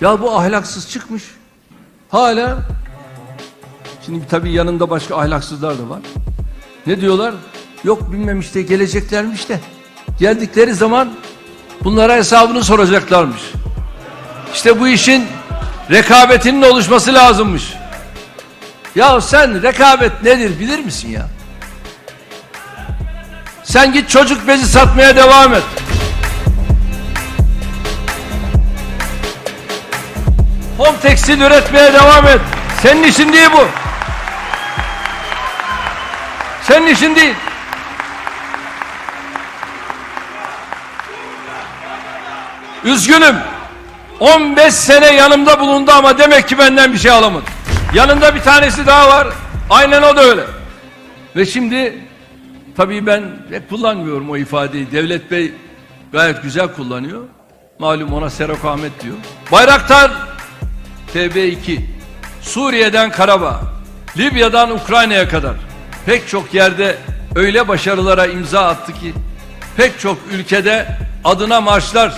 Ya bu ahlaksız çıkmış. Hala. Şimdi tabii yanında başka ahlaksızlar da var. Ne diyorlar? Yok bilmem işte geleceklermiş de. Geldikleri zaman bunlara hesabını soracaklarmış. İşte bu işin rekabetinin oluşması lazımmış. Ya sen rekabet nedir bilir misin ya? Sen git çocuk bezi satmaya devam et. Home tekstil üretmeye devam et. Senin işin değil bu. Senin işin değil. Üzgünüm. 15 sene yanımda bulundu ama demek ki benden bir şey alamadı. Yanında bir tanesi daha var. Aynen o da öyle. Ve şimdi tabii ben hep kullanmıyorum o ifadeyi. Devlet Bey gayet güzel kullanıyor. Malum ona Serok Ahmet diyor. Bayraktar TB2 Suriye'den Karabağ, Libya'dan Ukrayna'ya kadar pek çok yerde öyle başarılara imza attı ki pek çok ülkede adına marşlar,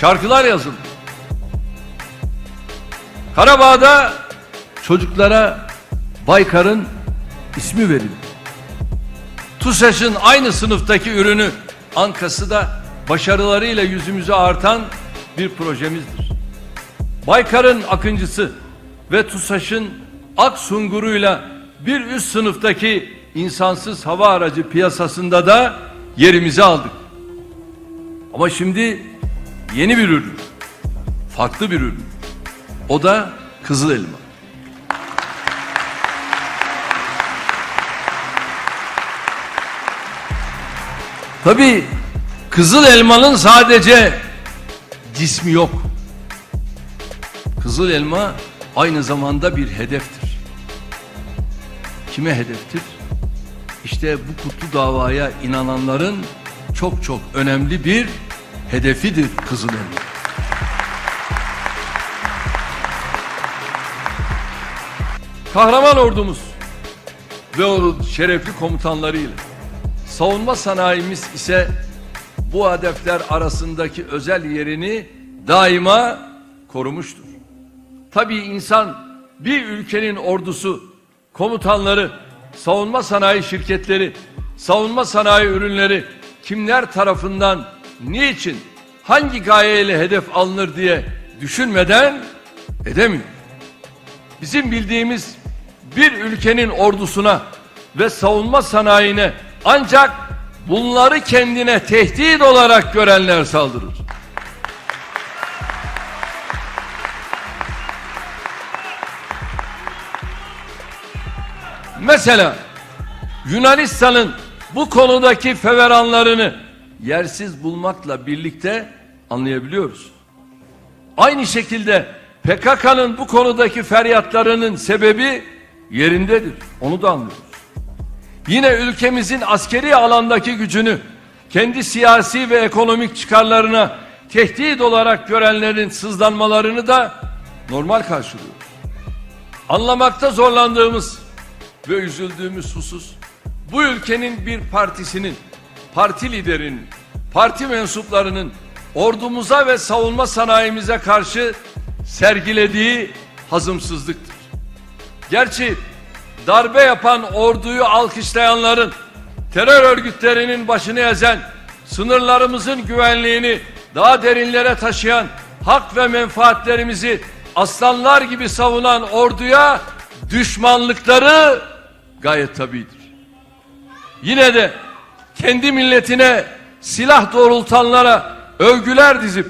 şarkılar yazıldı. Karabağ'da çocuklara Baykar'ın ismi verildi. TUSAŞ'ın aynı sınıftaki ürünü Ankası da başarılarıyla yüzümüzü artan bir projemizdir. Baykar'ın Akıncısı ve TUSAŞ'ın Aksungur'uyla bir üst sınıftaki insansız hava aracı piyasasında da yerimizi aldık. Ama şimdi yeni bir ürün, farklı bir ürün. O da kızıl elma. Tabii kızıl elmanın sadece cismi yok. Kızıl elma aynı zamanda bir hedeftir. Kime hedeftir? İşte bu kutlu davaya inananların çok çok önemli bir hedefidir kızıl elma. Kahraman ordumuz ve o şerefli komutanlarıyla savunma sanayimiz ise bu hedefler arasındaki özel yerini daima korumuştur. Tabii insan bir ülkenin ordusu, komutanları, savunma sanayi şirketleri, savunma sanayi ürünleri kimler tarafından, niçin, hangi gayeyle hedef alınır diye düşünmeden edemiyor. Bizim bildiğimiz bir ülkenin ordusuna ve savunma sanayine ancak bunları kendine tehdit olarak görenler saldırır. Mesela Yunanistan'ın bu konudaki feveranlarını yersiz bulmakla birlikte anlayabiliyoruz. Aynı şekilde PKK'nın bu konudaki feryatlarının sebebi yerindedir. Onu da anlıyoruz. Yine ülkemizin askeri alandaki gücünü kendi siyasi ve ekonomik çıkarlarına tehdit olarak görenlerin sızlanmalarını da normal karşılıyoruz. Anlamakta zorlandığımız ve üzüldüğümüz husus bu ülkenin bir partisinin, parti liderinin, parti mensuplarının ordumuza ve savunma sanayimize karşı sergilediği hazımsızlıktır. Gerçi darbe yapan orduyu alkışlayanların, terör örgütlerinin başını ezen, sınırlarımızın güvenliğini daha derinlere taşıyan, hak ve menfaatlerimizi aslanlar gibi savunan orduya düşmanlıkları gayet tabidir. Yine de kendi milletine silah doğrultanlara övgüler dizip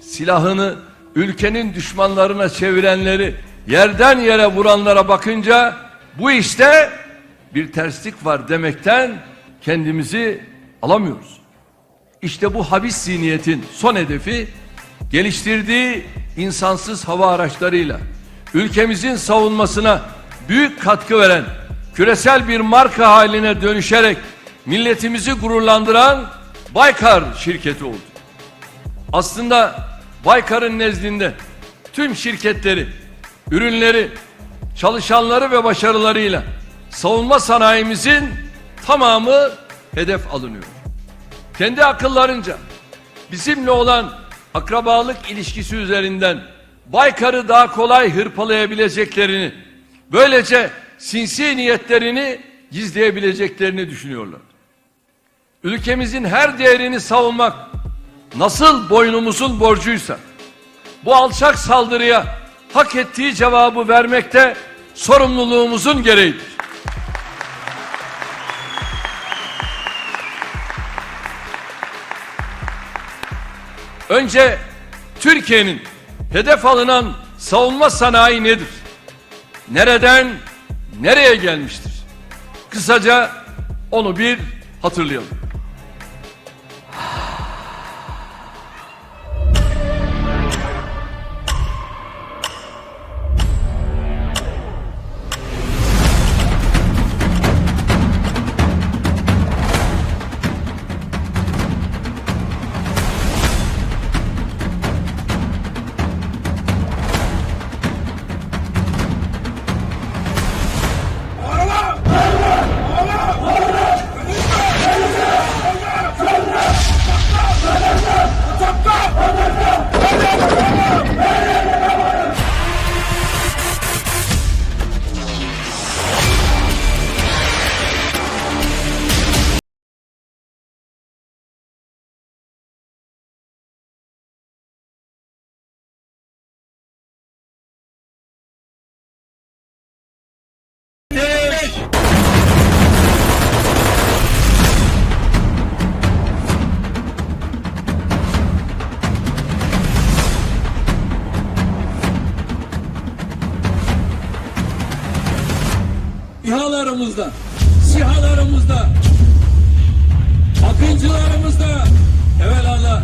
silahını ülkenin düşmanlarına çevirenleri yerden yere vuranlara bakınca bu işte bir terslik var demekten kendimizi alamıyoruz. İşte bu habis zihniyetin son hedefi geliştirdiği insansız hava araçlarıyla ülkemizin savunmasına büyük katkı veren küresel bir marka haline dönüşerek milletimizi gururlandıran Baykar şirketi oldu. Aslında Baykar'ın nezdinde tüm şirketleri, ürünleri, çalışanları ve başarılarıyla savunma sanayimizin tamamı hedef alınıyor. Kendi akıllarınca bizimle olan akrabalık ilişkisi üzerinden Baykar'ı daha kolay hırpalayabileceklerini, böylece sinsi niyetlerini gizleyebileceklerini düşünüyorlar. Ülkemizin her değerini savunmak nasıl boynumuzun borcuysa, bu alçak saldırıya hak ettiği cevabı vermekte sorumluluğumuzun gereğidir. Önce Türkiye'nin hedef alınan savunma sanayi nedir? Nereden nereye gelmiştir? Kısaca onu bir hatırlayalım. İHA'larımızda, SİHA'larımızda, akıncılarımızda, evelallah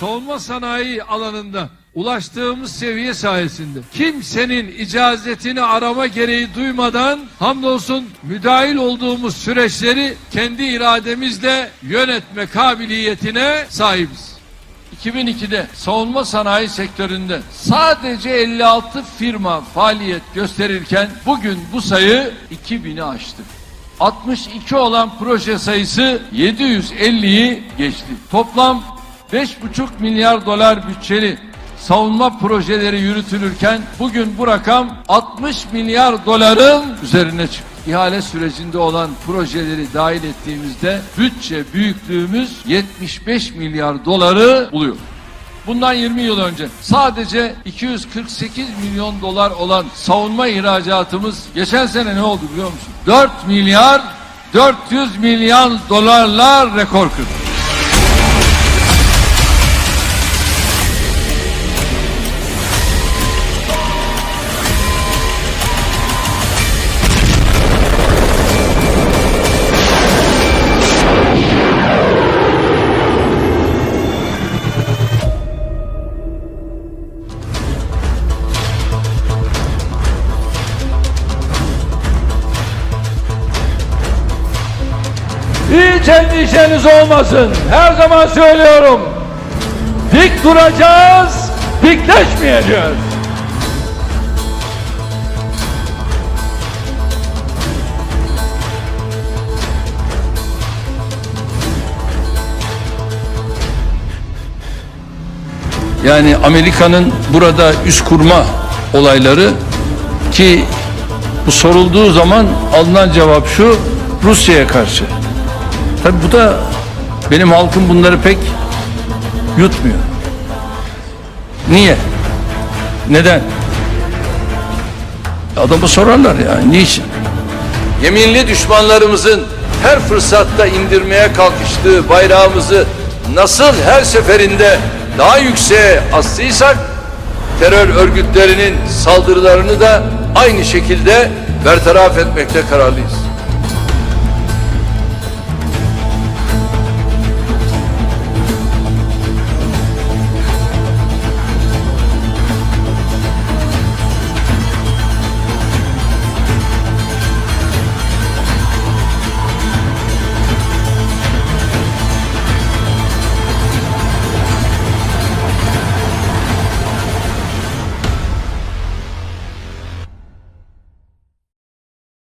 savunma sanayi alanında ulaştığımız seviye sayesinde kimsenin icazetini arama gereği duymadan hamdolsun müdahil olduğumuz süreçleri kendi irademizle yönetme kabiliyetine sahibiz. 2002'de savunma sanayi sektöründe sadece 56 firma faaliyet gösterirken bugün bu sayı 2000'i aştı. 62 olan proje sayısı 750'yi geçti. Toplam 5,5 milyar dolar bütçeli savunma projeleri yürütülürken bugün bu rakam 60 milyar doların üzerine çıktı. İhale sürecinde olan projeleri dahil ettiğimizde bütçe büyüklüğümüz 75 milyar doları buluyor. Bundan 20 yıl önce sadece 248 milyon dolar olan savunma ihracatımız geçen sene ne oldu biliyor musun? 4 milyar 400 milyon dolarla rekor kırdı. Hiç endişeniz olmasın. Her zaman söylüyorum. Dik duracağız, dikleşmeyeceğiz. Yani Amerika'nın burada üst kurma olayları ki bu sorulduğu zaman alınan cevap şu Rusya'ya karşı. Tabi bu da benim halkım bunları pek yutmuyor. Niye? Neden? Adamı sorarlar ya niçin? yeminli düşmanlarımızın her fırsatta indirmeye kalkıştığı bayrağımızı nasıl her seferinde daha yükseğe astıysak terör örgütlerinin saldırılarını da aynı şekilde bertaraf etmekte kararlıyız.